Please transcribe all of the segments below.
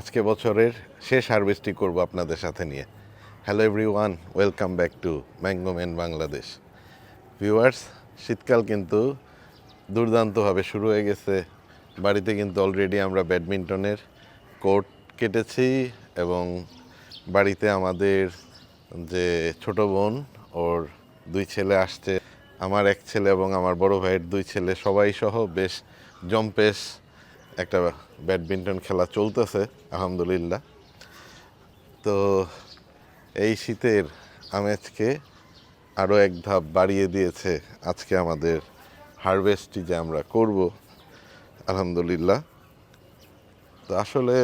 আজকে বছরের শেষ হারভেস্টই করব আপনাদের সাথে নিয়ে। Hello everyone welcome back to Mango Man Bangladesh viewers শীতকাল কিন্তু দুর্দান্তভাবে শুরু হয়ে গেছে। বাড়িতে কিন্তু অলরেডি আমরা ব্যাডমিন্টনের কোর্ট কেটেছি এবং বাড়িতে আমাদের যে ছোট বোন, ওর দুই ছেলে আসছে, আমার এক ছেলে এবং আমার বড় ভাইয়ের দুই ছেলে সবাই সহ বেশ জম্পেশ একটা ব্যাডমিন্টন খেলা চলতেছে, আলহামদুলিল্লাহ। তো এই শীতের আমেজকে আরও এক ধাপ বাড়িয়ে দিয়েছে আজকে আমাদের হারভেস্টটি যে আমরা করব, আলহামদুলিল্লাহ। তো আসলে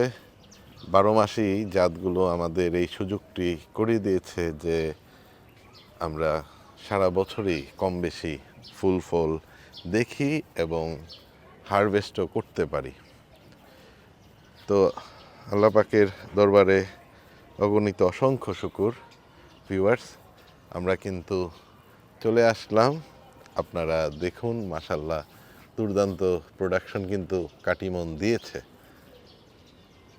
বারো মাসই জাতগুলো আমাদের এই সুযোগটি করে দিয়েছে যে আমরা সারা বছরই কম বেশি ফুল ফল দেখি এবং হারভেস্টও করতে পারি। তো আল্লাপাকের দরবারে অগণিত অসংখ্য শুকুর। ভিউয়ার্স আমরা কিন্তু চলে আসলাম। আপনারা দেখুন মাসাল্লাহ দুর্দান্ত প্রোডাকশন কিন্তু কাটিমন দিয়েছে।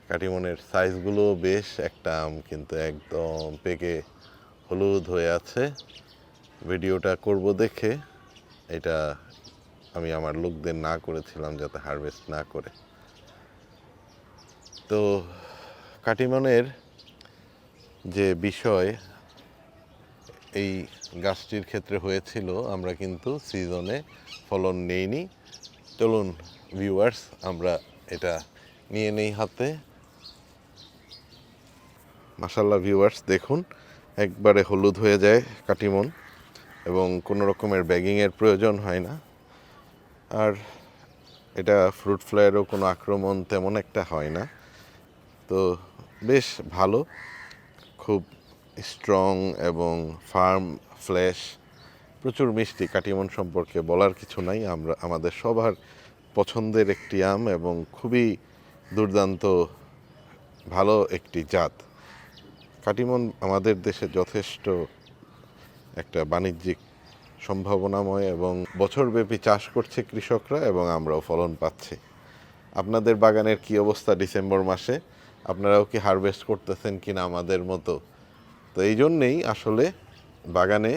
কাটিমনের সাইজগুলো বেশ, একটা আম কিন্তু একদম পেকে হলুদ হয়ে আছে। ভিডিওটা করব দেখে, এটা আমি আমার লোকদের না করেছিলাম যাতে হারভেস্ট না করে। তো কাটিমনের যে বিষয়, এই গাছটির ক্ষেত্রে হয়েছিল, আমরা কিন্তু সিজনে ফলন নেইনি। চলুন ভিউয়ার্স আমরা এটা নিয়ে নেই হাতে। মাসাল্লাহ ভিউয়ার্স দেখুন, একবারে হলুদ হয়ে যায় কাটিমন, এবং কোনো রকমের ব্যাগিংয়ের প্রয়োজন হয় না। আর এটা ফ্রুট ফ্লাইয়েরও কোনো আক্রমণ তেমন একটা হয় না। তো বেশ ভালো, খুব স্ট্রং এবং ফার্ম ফ্ল্যাশ প্রচুর মিষ্টি কাটিমন সম্পর্কে বলার কিছু নাই। আমরা, আমাদের সবার পছন্দের একটি আম এবং খুবই দুর্দান্ত ভালো একটি জাত। কাটিমন আমাদের দেশে যথেষ্ট একটা বাণিজ্যিক সম্ভাবনাময় এবং বছরব্যাপী চাষ করছে কৃষকরা এবং আমরাও ফলন পাচ্ছি। আপনাদের বাগানের কি অবস্থা ডিসেম্বর মাসে? আপনারাও কি হারভেস্ট করতেছেন কি না আমাদের মতো? তো এই জন্যেই আসলে বাগানে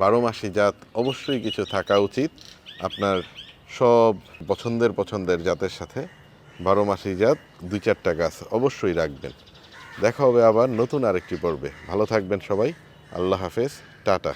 বারো মাসি জাত অবশ্যই কিছু থাকা উচিত। আপনার সব পছন্দের পছন্দের জাতের সাথে বারো মাসি জাত দুই চারটা গাছ অবশ্যই রাখবেন। দেখা হবে আবার নতুন আরেকটি পর্বে। ভালো থাকবেন সবাই। আল্লাহ হাফেজ। টাটা।